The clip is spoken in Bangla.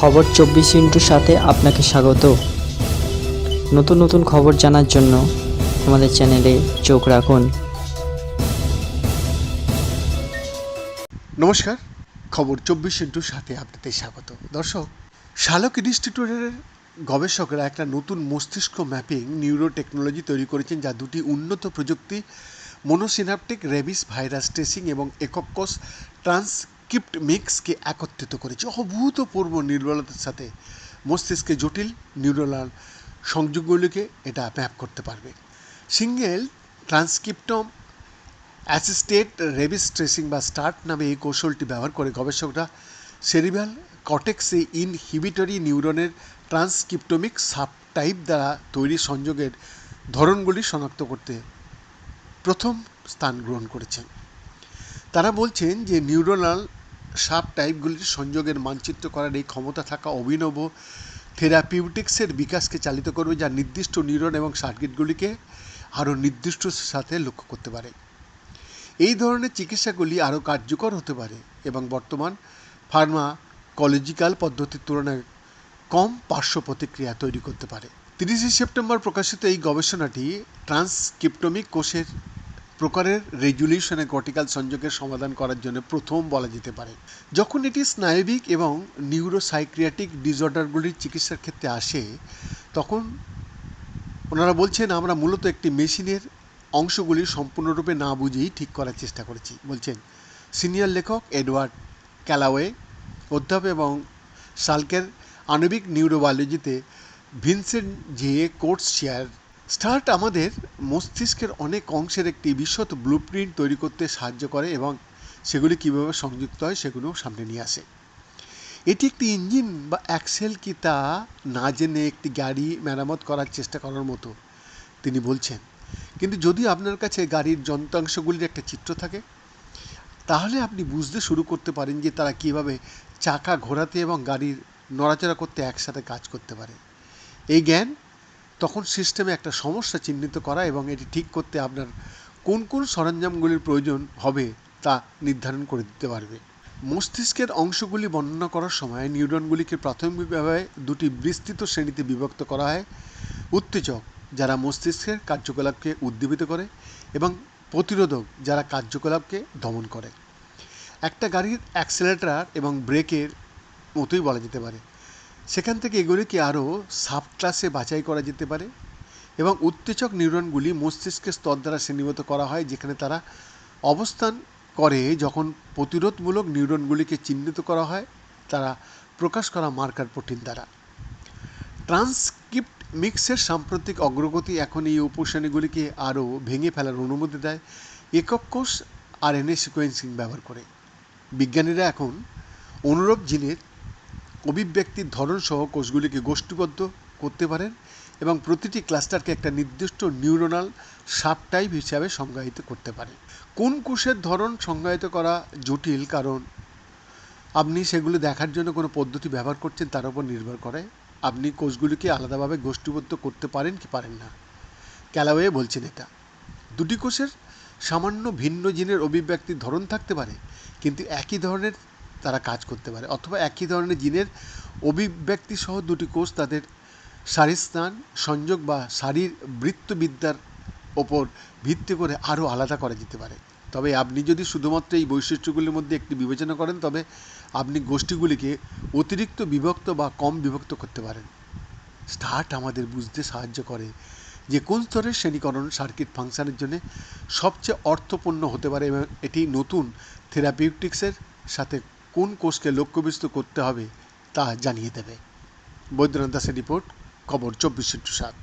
খবর চব্বিশ ইন্টুর সাথে আপনাকে স্বাগত। নতুন নতুন খবর জানার জন্য আমাদের চ্যানেলে চোখ রাখুন। নমস্কার, খবর চব্বিশ ইন্টুর সাথে আপনাদের স্বাগত। দর্শক, শালক ইনস্টিটিউটের গবেষকরা একটা নতুন মস্তিষ্ক ম্যাপিং নিউরো টেকনোলজি তৈরি করেছেন, যা দুটি উন্নত প্রযুক্তি, মনোসিনাপটিক রেবিস ভাইরাস ট্রেসিং এবং একক কোষ ট্রান্সক্রিপ্ট মিক্সকে একত্রিত করেছে। অভূতপূর্ব নির্বলতার সাথে মস্তিষ্কে জটিল নিউরোলাল সংযোগগুলিকে এটা ম্যাপ করতে পারবে। Single transcriptome assisted rabies tracing বা স্টার্ট নামে এই কৌশলটি ব্যবহার করে গবেষকরা সেরিব্রাল কটেক্সে ইনহিবিটরি নিউরনের ট্রান্সক্রিপ্টোমিক সাবটাইপ দ্বারা তৈরি সংযোগের ধরনগুলি শনাক্ত করতে প্রথম স্থান গ্রহণ করেছেন। তারা বলছেন যে নিউরোনাল সাব টাইপগুলির সংযোগের মানচিত্র করার এই ক্ষমতা থাকা অভিনব থেরাপিউটিক্সের বিকাশকে চালিত করবে যা নির্দিষ্ট নিউরন এবং সার্কিটগুলিকে আরও নির্দিষ্ট সাথে লক্ষ্য করতে পারে। এই ধরনের চিকিৎসাগুলি আরও কার্যকর হতে পারে এবং বর্তমান ফার্মাকোলজিক্যাল পদ্ধতির তুলনায় কম পার্শ্ব প্রতিক্রিয়া তৈরি করতে পারে। তিরিশে সেপ্টেম্বর প্রকাশিত এই গবেষণাটি ট্রান্সক্রিপ্টমিক কোষের প্রকারের রেজুলিউশনে কর্টিক্যাল সংযোগের সমাধান করার জন্য প্রথম বলা যেতে পারে। যখন এটি স্নায়বিক এবং নিউরোসাইক্রিয়াটিক ডিসঅর্ডারগুলির চিকিৎসার ক্ষেত্রে আসে, তখন ওনারা বলছেন, আমরা মূলত একটি মেশিনের অংশগুলি সম্পূর্ণরূপে না বুঝেই ঠিক করার চেষ্টা করেছি। বলছেন সিনিয়র লেখক এডওয়ার্ড ক্যালাওয়ে, অধ্যাপক এবং সালকের আণবিক নিউরোবায়োলজিতে ভিনসেন্ট জে কোর্স শেয়ার স্টার্ট আমাদের মস্তিষ্কের অনেক অংশের একটি বিশদ ব্লুপ্রিন্ট তৈরি করতে সাহায্য করে এবং সেগুলি কীভাবে সংযুক্ত হয় সেগুলো সামনে নিয়ে আসে। এটি একটি ইঞ্জিন বা অ্যাক্সেল কি তা না জেনে একটি গাড়ি মেরামত করার চেষ্টা করার মতো, তিনি বলছেন। কিন্তু যদি আপনার কাছে গাড়ির যন্ত্রাংশগুলির একটা চিত্র থাকে, তাহলে আপনি বুঝতে শুরু করতে পারেন যে তারা কীভাবে চাকা ঘোরাতে এবং গাড়ির নড়াচড়া করতে একসাথে কাজ করতে পারে। এই জ্ঞান তখন সিস্টেমে একটা সমস্যা চিহ্নিত করা এবং এটি ঠিক করতে আপনার কোন কোন সরঞ্জামগুলির প্রয়োজন হবে তা নির্ধারণ করে দিতে পারবে। মস্তিষ্কের অংশগুলি বর্ণনা করার সময় নিউরনগুলিকে প্রাথমিকভাবে দুটি বিস্তৃত শ্রেণীতে বিভক্ত করা হয়। উত্তেজক, যারা মস্তিষ্কের কার্যকলাপকে উদ্দীপিত করে এবং প্রতিরোধক, যারা কার্যকলাপকে দমন করে। একটা গাড়ির অ্যাক্সেলেটার এবং ব্রেকের মতোই বলা যেতে পারে। সেখান থেকে এগুলিকে আরও সাব ক্লাসে বাছাই করা যেতে পারে এবং উত্তেজক নিউরনগুলি মস্তিষ্কের স্তর দ্বারা শ্রেণীবদ্ধ করা হয়, যেখানে তারা অবস্থান করে যখন প্রতিরোধমূলক নিউরনগুলিকে চিহ্নিত করা হয়, তারা প্রকাশ করা মার্কার প্রোটিন দ্বারা। ট্রান্সক্রিপ্ট মিক্সের সাম্প্রতিক অগ্রগতি এখন এই উপশ্রেণীগুলিকে আরও ভেঙে ফেলার অনুমতি দেয়, একক কোষ আর এনএ সিকোয়েন্সিং ব্যবহার করে। বিজ্ঞানীরা এখন অনুরূপ জিনের অভিব্যক্তির ধরন সহ কোষগুলিকে গোষ্ঠীবদ্ধ করতে পারেন এবং প্রতিটি ক্লাস্টারকে একটা নির্দিষ্ট নিউরোনাল সাবটাইপ হিসাবে সংজ্ঞায়িত করতে পারে কোন কোষের ধরন সংজ্ঞায়িত করা জটিল? কারণ আপনি সেগুলো দেখার জন্য কোনো পদ্ধতি ব্যবহার করছেন, তার উপর নির্ভর করে। আপনি কোষগুলিকে আলাদাভাবে গোষ্ঠীবদ্ধ করতে পারেন কি পারেন না? ক্যালাওয়ে বলছেন এটা। দুটি কোষের সামান্য ভিন্ন জিনের অভিব্যক্তির ধরন থাকতে পারে, কিন্তু একই ধরনের তারা কাজ করতে পারে। অথবা একই ধরনের জিনের অভিব্যক্তি সহ দুটি কোষ তাদের শারীরস্থান সংযোগ বা শারীর বৃত্তবিদ্যার ওপর ভিত্তি করে আরও আলাদা করা যেতে পারে। তবে আপনি যদি শুধুমাত্র এই বৈশিষ্ট্যগুলির মধ্যে একটি বিবেচনা করেন, তবে আপনি গোষ্ঠীগুলিকে অতিরিক্ত বিভক্ত বা কম বিভক্ত করতে পারেন। স্টার্ট আমাদের বুঝতে সাহায্য করে যে কোন স্তরের শ্রেণীকরণ সার্কিট ফাংশনের জন্য সবচেয়ে অর্থপূর্ণ হতে পারে এবং এটি নতুন থেরাপিউটিক্সের সাথে কোন কোষকে লক্ষ্যবিস্ত করতে হবে তা জানিয়ে দেবে। বৈদ্যনাথ দাসের রিপোর্ট, খবর চব্বিশ ইন্টু সাত।